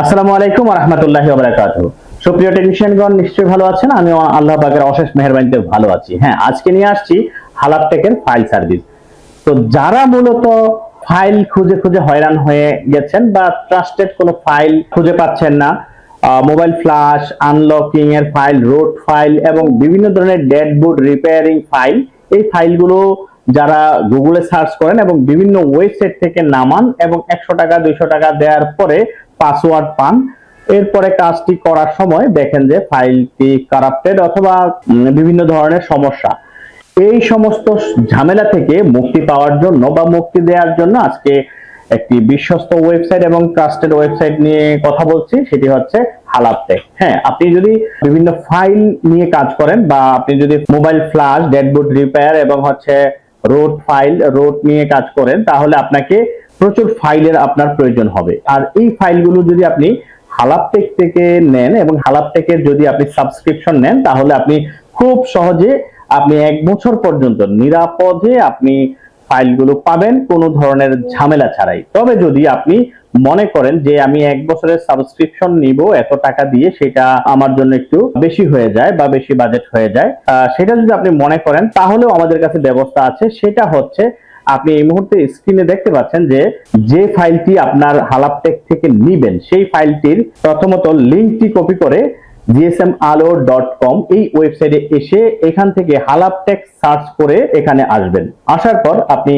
আসসালামু আলাইকুম রহমতুল্লাহি ওবরাকাত সুপ্রিয় টেকনিশিয়ানগণ নিশ্চয়ই ভালো আছেন? আমি আল্লাহ পাকের অশেষ মেহরবানিতে ভালো আছি। হ্যাঁ আজকে নিয়ে আসছি হালাপ টেকের ফাইল সার্ভিস তো যারা মূলত ফাইল খুঁজে খুঁজে হয়রান হয়ে গেছেন বা ট্রাস্টেড কোনো ফাইল খুঁজে পাচ্ছেন না মোবাইল ফ্লাশ আনলকিং এর ফাইল রোড ফাইল এবং বিভিন্ন ধরনের ডেড বুট রিপেয়ারিং ফাইল এই ফাইলগুলো যারা গুগলে সার্চ করেন এবং বিভিন্ন ওয়েবসাইট থেকে নামান এবং একশো টাকা, দুইশো টাকা দেওয়ার পরে পাসওয়ার্ড পান। এরপরে কাজটি করার সময় দেখেন যে ফাইলটি কারাপ্টেড অথবা বিভিন্ন ধরনের সমস্যা। এই সমস্ত ঝামেলা থেকে মুক্তি পাওয়ার জন্য বা মুক্তি দেওয়ার জন্য আজকে একটি বিশ্বস্ত ওয়েবসাইট এবং ট্রাস্টেড ওয়েবসাইট নিয়ে কথা বলছি, সেটি হচ্ছে হালাপটেক। হ্যাঁ আপনি যদি বিভিন্ন ফাইল নিয়ে কাজ করেন বা আপনি যদি মোবাইল ফ্লাশ, ডেডবুট রিপেয়ার এবং হচ্ছে রোড ফাইল, রোড নিয়ে কাজ করেন, তাহলে আপনাকে প্রচুর ফাইলের আপনার প্রয়োজন হবে। আর এই ফাইলগুলো যদি আপনি হালাপটেক থেকে নেন এবং হালাপটেকের যদি আপনি সাবস্ক্রিপশন নেন, তাহলে আপনি খুব সহজে আপনি এক বছর পর্যন্ত নিরাপদে আপনি ফাইলগুলো পাবেন, কোনো ধরনের ঝামেলা ছাড়াই। তবে যদি আপনি মনে করেন যে আমি এক বছরের সাবস্ক্রিপশন নিব, এত টাকা দিয়ে সেটা আমার জন্য একটু বেশি হয়ে যায় বা বেশি বাজেট হয়ে যায় সেটা যদি আপনি মনে করেন, তাহলেও আমাদের কাছে ব্যবস্থা আছে। সেটা হচ্ছে আপনি এই মুহূর্তে স্ক্রিনে দেখতে পাচ্ছেন যে যে ফাইলটি আপনার হালাপটেক থেকে নিবেন, সেই ফাইলটির প্রথমত লিঙ্কটি কপি করে জিএসএম আলো ডট কম এই ওয়েবসাইটে এসে এখান থেকে হালাপটেক সার্চ করে এখানে আসবেন। আসার পর আপনি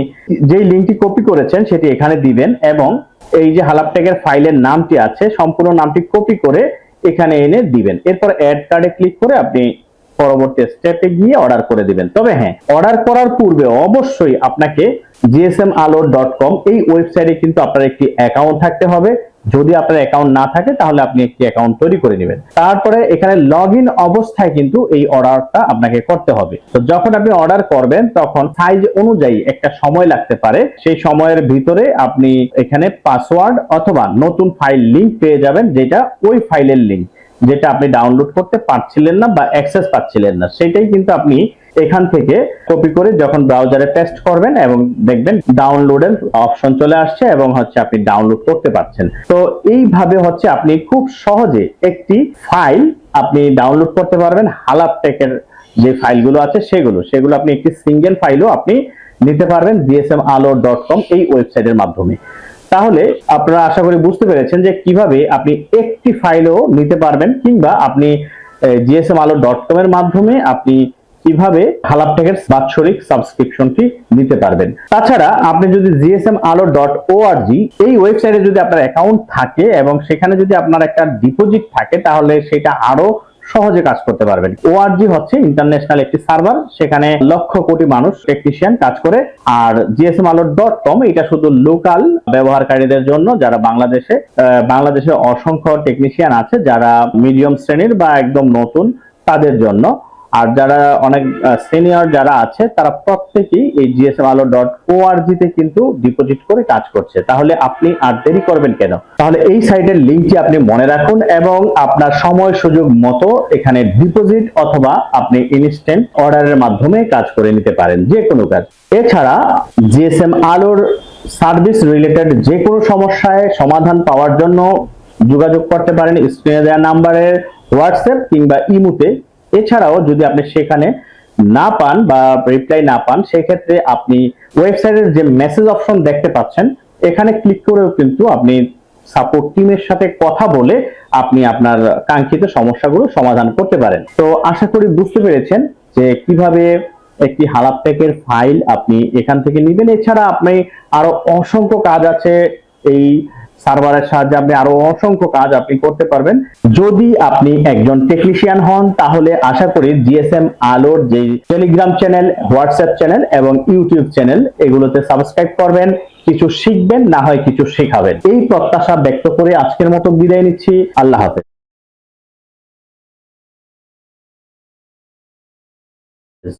যেই লিঙ্কটি কপি করেছেন, সেটি এখানে দিবেন এবং এই যে হালাপটেকের ফাইলের নামটি আছে, সম্পূর্ণ নামটি কপি করে এখানে এনে দিবেন। এরপর অ্যাড কার্ডে ক্লিক করে আপনি পরবর্তী স্টেপে গিয়ে অর্ডার করে দিবেন। তবে হ্যাঁ অর্ডার করার পূর্বে অবশ্যই আপনাকে জিএসএম আলো ডট কম এই ওয়েবসাইটে কিন্তু আপনার একটি অ্যাকাউন্ট থাকতে হবে। যদি আপনার অ্যাকাউন্ট না থাকে, তাহলে আপনি একটি অ্যাকাউন্ট তৈরি করে নেবেন। তারপরে এখানে লগ ইন অবস্থায় কিন্তু এই অর্ডারটা আপনাকে করতে হবে। তো যখন আপনি অর্ডার করবেন, তখন সাইজ অনুযায়ী একটা সময় লাগতে পারে। সেই সময়ের ভিতরে আপনি এখানে পাসওয়ার্ড অথবা নতুন ফাইল লিংক পেয়ে যাবেন, যেটা ওই ফাইলের লিংক যেটা আপনি ডাউনলোড করতে পারছিলেন না বা অ্যাক্সেস পাচ্ছিলেন না, সেটাই কিন্তু আপনি এখান থেকে কপি করে যখন ব্রাউজারে টেস্ট করবেন এবং দেখবেন ডাউনলোডের অপশন চলে আসছে এবং হচ্ছে আপনি ডাউনলোড করতে পারছেন। তো এইভাবে হচ্ছে আপনি খুব সহজে একটি ফাইল আপনি ডাউনলোড করতে পারবেন হালাপটেকের যে ফাইলগুলো আছে সেগুলো। সেগুলো আপনি একটি সিঙ্গেল ফাইলও আপনি নিতে পারবেন জিএসএম আলো ডট কম এই ওয়েবসাইটের মাধ্যমে। তাহলে আপনারা আশা করি বুঝতে পেরেছেন যে কীভাবে আপনি একটি ফাইলও নিতে পারবেন কিংবা আপনি জিএসএম আলো ডট কম এর মাধ্যমে আপনি কীভাবে হালাপটেকের বাৎসরিক সাবস্ক্রিপশনটি নিতে পারবেন। তাছাড়া আপনি যদি জিএসএম আলো ডট ওআরজি এই ওয়েবসাইটে যদি আপনার অ্যাকাউন্ট থাকে এবং সেখানে যদি আপনার একটা ডিপোজিট থাকে, তাহলে সেটা আরও সহজে কাজ করতে পারবেন। ওআরজি হচ্ছে ইন্টারন্যাশনাল একটি সার্ভার সেখানে লক্ষ কোটি মানুষ টেকনিশিয়ান কাজ করে। আর জিএসএম আলো ডট কম এটা শুধু লোকাল ব্যবহারকারীদের জন্য, যারা বাংলাদেশে বাংলাদেশে অসংখ্য টেকনিশিয়ান আছে, যারা মিডিয়াম শ্রেণির বা একদম নতুন, তাদের জন্য। আর যারা অনেক সিনিয়র যারা আছে, তারা প্রত্যেকেই এই জিএসএম আলো ডট ওআরজি তে কিন্তু ডিপোজিট করে কাজ করছে। তাহলে আপনি আর দেরি করবেন কেন? তাহলে এই সাইটের লিঙ্কটি আপনি মনে রাখুন এবং আপনার সময় সুযোগ মতো এখানে ডিপোজিট অথবা আপনি ইনস্ট্যান্ট অর্ডারের মাধ্যমে কাজ করে নিতে পারেন, যে কোনো কাজ। এছাড়া জিএসএম আলোর সার্ভিস রিলেটেড যে কোনো সমস্যায় সমাধান পাওয়ার জন্য যোগাযোগ করতে পারেন স্ক্রিনে দেওয়া নাম্বারের হোয়াটসঅ্যাপ কিংবা ইমুতে এছাড়াও যদি আপনি সেখানে না পান বা রিপ্লাই না পান, সেক্ষেত্রে আপনি ওয়েবসাইটের যে মেসেজ অপশন দেখতে পাচ্ছেন, এখানে ক্লিক করেও কিন্তু আপনি সাপোর্ট টিমের সাথে কথা বলে আপনি আপনার কাঙ্ক্ষিত সমস্যাগুলো সমাধান করতে পারেন। তো আশা করি বুঝতে পেরেছেন যে কীভাবে একটি হালাপটেকের ফাইল আপনি এখান থেকে নেবেন। এছাড়া আপনি আরও অসংখ্য কাজ আছে এই সার্ভারের সাহায্যে আপনি আরও অসংখ্য কাজ আপনি করতে পারবেন। যদি আপনি একজন টেকনিশিয়ান হন, তাহলে আশা করি জিএসএম আলোর যে টেলিগ্রাম চ্যানেল হোয়াটসঅ্যাপ চ্যানেল এবং ইউটিউব চ্যানেল এগুলোতে সাবস্ক্রাইব করবেন, কিছু শিখবেন, না হয় কিছু শেখাবেন। এই প্রত্যাশা ব্যক্ত করে আজকের মতো বিদায় নিচ্ছি। আল্লাহ হাফেজ।